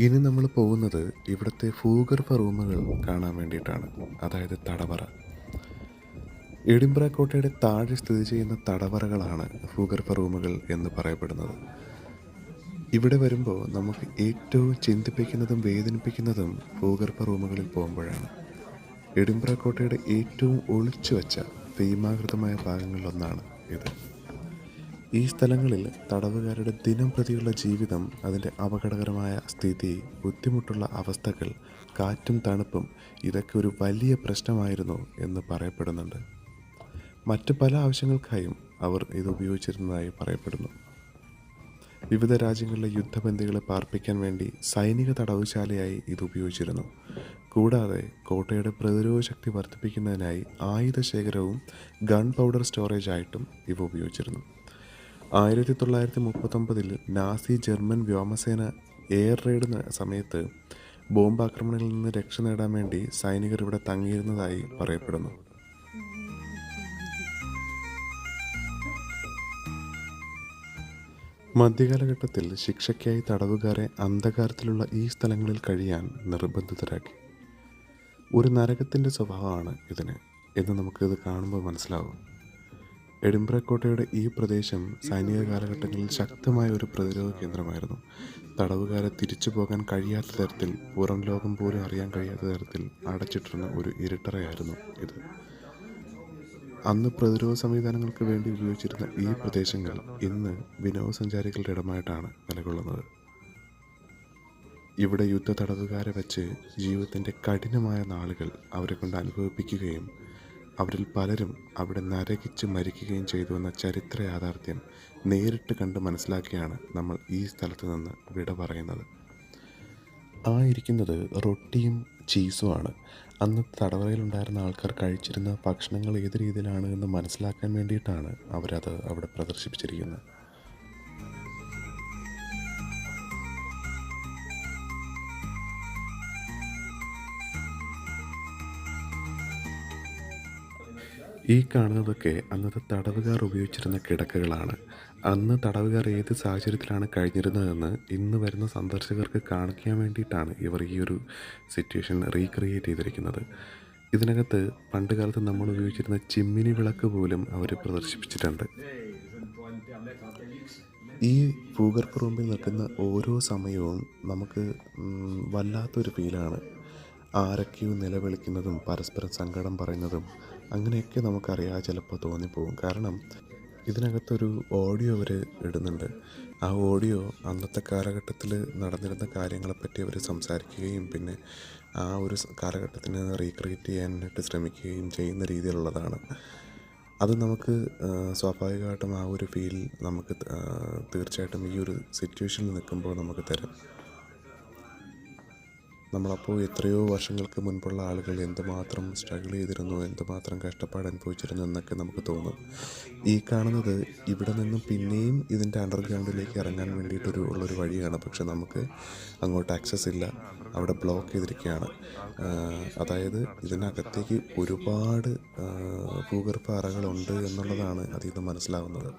ഇനി നമ്മൾ പോകുന്നത് ഇവിടുത്തെ ഭൂഗർഭ റൂമുകൾ കാണാൻ വേണ്ടിയിട്ടാണ്. അതായത് തടവറ. എഡിംബ്ര കോട്ടയുടെ താഴെ സ്ഥിതി ചെയ്യുന്ന തടവറകളാണ് ഭൂഗർഭ റൂമുകൾ എന്ന് പറയപ്പെടുന്നത്. ഇവിടെ വരുമ്പോൾ നമുക്ക് ഏറ്റവും ചിന്തിപ്പിക്കുന്നതും വേദനിപ്പിക്കുന്നതും ഭൂഗർഭ റൂമുകളിൽ പോകുമ്പോഴാണ്. എഡിംബ്ര കോട്ടയുടെ ഏറ്റവും ഒളിച്ചു വച്ച ഭീമാകൃതമായ ഭാഗങ്ങളിലൊന്നാണ് ഇത്. ഈ സ്ഥലങ്ങളിൽ തടവുകാരുടെ ദിനം പ്രതിയുള്ള ജീവിതം അതിന്റെ അപകടകരമായ സ്ഥിതി ബുദ്ധിമുട്ടുള്ള അവസ്ഥകൾ കാറ്റും തണുപ്പും ഇതൊക്കെ ഒരു വലിയ പ്രശ്നമായിരുന്നു എന്ന് പറയപ്പെടുന്നുണ്ട്. മറ്റ് പല ആവശ്യങ്ങൾക്കായും അവർ ഇത് ഉപയോഗിച്ചിരുന്നതായി പറയപ്പെടുന്നു. വിവിധ രാജ്യങ്ങളിലെ യുദ്ധബന്ദികളെ പാർപ്പിക്കാൻ വേണ്ടി സൈനിക തടവുശാലയായി ഇത് ഉപയോഗിച്ചിരുന്നു. കൂടാതെ കോട്ടയുടെ പ്രതിരോധ ശക്തി വർദ്ധിപ്പിക്കുന്നതിനായി ആയുധ ശേഖരവും ഗൺ പൗഡർ സ്റ്റോറേജ് ആയിട്ടും ഇവ ഉപയോഗിച്ചിരുന്നു. ആയിരത്തി തൊള്ളായിരത്തി മുപ്പത്തൊമ്പതിൽ നാസി ജർമ്മൻ വ്യോമസേന എയർ റെയ്ഡ് സമയത്ത് ബോംബ് ആക്രമണങ്ങളിൽ നിന്ന് രക്ഷ നേടാൻ വേണ്ടി സൈനികർ ഇവിടെ തങ്ങിയിരുന്നതായി പറയപ്പെടുന്നു. മധ്യകാലഘട്ടത്തിൽ ശിക്ഷയ്ക്കായി തടവുകാരെ അന്ധകാരത്തിലുള്ള ഈ സ്ഥലങ്ങളിൽ കഴിയാൻ നിർബന്ധിതരാക്കി. ഒരു നരകത്തിന്റെ സ്വഭാവമാണ് ഇതിന് എന്ന് നമുക്കിത് കാണുമ്പോൾ മനസ്സിലാവും. എഡിംബ്ര കോട്ടയുടെ ഈ പ്രദേശം സൈനിക കാലഘട്ടങ്ങളിൽ ശക്തമായ ഒരു പ്രതിരോധ കേന്ദ്രമായിരുന്നു. തടവുകാരെ തിരിച്ചു പോകാൻ കഴിയാത്ത തരത്തിൽ പുറം ലോകം പോലും അറിയാൻ കഴിയാത്ത തരത്തിൽ അടച്ചിട്ടിരുന്ന ഒരു ഇരുട്ടറയായിരുന്നു ഇത്. അന്ന് പ്രതിരോധ സംവിധാനങ്ങൾക്ക് വേണ്ടി ഉപയോഗിച്ചിരുന്ന ഈ പ്രദേശങ്ങൾ ഇന്ന് വിനോദസഞ്ചാരികളുടെ ഇടമായിട്ടാണ് നിലകൊള്ളുന്നത്. ഇവിടെ യുദ്ധ തടവുകാരെ വെച്ച് ജീവിതത്തിന്റെ കഠിനമായ നാളുകൾ അവരെ കൊണ്ട് അനുഭവിപ്പിക്കുകയും അവരിൽ പലരും അവിടെ നരകിച്ച് മരിക്കുകയും ചെയ്തു എന്ന ചരിത്ര യാഥാർത്ഥ്യം നേരിട്ട് കണ്ട് മനസ്സിലാക്കിയാണ് നമ്മൾ ഈ സ്ഥലത്ത് നിന്ന് വിട പറയുന്നത്. ആ ഇരിക്കുന്നത് റൊട്ടിയും ചീസുമാണ് അന്ന് തടവറയിലുണ്ടായിരുന്ന ആൾക്കാർ കഴിച്ചിരുന്ന ഭക്ഷണങ്ങൾ ഏത് രീതിയിലാണ് എന്ന് മനസ്സിലാക്കാൻ വേണ്ടിയിട്ടാണ് അവരത് അവിടെ പ്രദർശിപ്പിച്ചിരിക്കുന്നത്. ഈ കാണുന്നതൊക്കെ അന്നത്തെ തടവുകാർ ഉപയോഗിച്ചിരുന്ന കിടക്കകളാണ്. അന്ന് തടവുകാർ ഏത് സാഹചര്യത്തിലാണ് കഴിഞ്ഞിരുന്നതെന്ന് ഇന്ന് വരുന്ന സന്ദർശകർക്ക് കാണിക്കാൻ വേണ്ടിയിട്ടാണ് ഇവർ ഈ ഒരു സിറ്റുവേഷൻ റീക്രിയേറ്റ് ചെയ്തിരിക്കുന്നത്. ഇതിനകത്ത് പണ്ട് കാലത്ത് നമ്മൾ ഉപയോഗിച്ചിരുന്ന ചിമ്മിനി വിളക്ക് പോലും അവർ പ്രദർശിപ്പിച്ചിട്ടുണ്ട്. ഈ ഭൂഗർഭ റൂമിൽ നിൽക്കുന്ന ഓരോ സമയവും നമുക്ക് വല്ലാത്തൊരു ഫീലാണ് ആരൊക്കെയോ നിലവിളിക്കുന്നതും പരസ്പരം സങ്കടം പറയുന്നതും അങ്ങനെയൊക്കെ നമുക്കറിയാതെ ചിലപ്പോൾ തോന്നിപ്പോകും. കാരണം ഇതിനകത്തൊരു ഓഡിയോ അവർ ഇടുന്നുണ്ട്. ആ ഓഡിയോ അന്നത്തെ കാലഘട്ടത്തിൽ നടന്നിരുന്ന കാര്യങ്ങളെപ്പറ്റി അവർ സംസാരിക്കുകയും പിന്നെ ആ ഒരു കാലഘട്ടത്തിന് റീക്രിയേറ്റ് ചെയ്യാനായിട്ട് ശ്രമിക്കുകയും ചെയ്യുന്ന രീതിയിലുള്ളതാണ്. അത് നമുക്ക് സ്വാഭാവികമായിട്ടും ആ ഒരു ഫീൽ നമുക്ക് തീർച്ചയായിട്ടും ഈ ഒരു സിറ്റുവേഷനിൽ നിൽക്കുമ്പോൾ നമുക്ക് തരും. നമ്മളപ്പോൾ എത്രയോ വർഷങ്ങൾക്ക് മുൻപുള്ള ആളുകൾ എന്തുമാത്രം സ്ട്രഗിൾ ചെയ്തിരുന്നു എന്തുമാത്രം കഷ്ടപ്പാട് അനുഭവിച്ചിരുന്നു എന്നൊക്കെ നമുക്ക് തോന്നും. ഈ കാണുന്നത് ഇവിടെ നിന്നും പിന്നെയും ഇതിന്റെ അണ്ടർഗ്രൗണ്ടിലേക്ക് ഇറങ്ങാൻ വേണ്ടിയിട്ടൊരു ഉള്ളൊരു വഴിയാണ്. പക്ഷെ നമുക്ക് അങ്ങോട്ട് ആക്സസ് ഇല്ല. അവിടെ ബ്ലോക്ക് ചെയ്തിരിക്കുകയാണ്. അതായത് ഇതിനകത്തേക്ക് ഒരുപാട് ഭൂഗർഭ അറകളുണ്ട് എന്നുള്ളതാണ് അതിൽ നിന്ന് മനസ്സിലാവുന്നത്.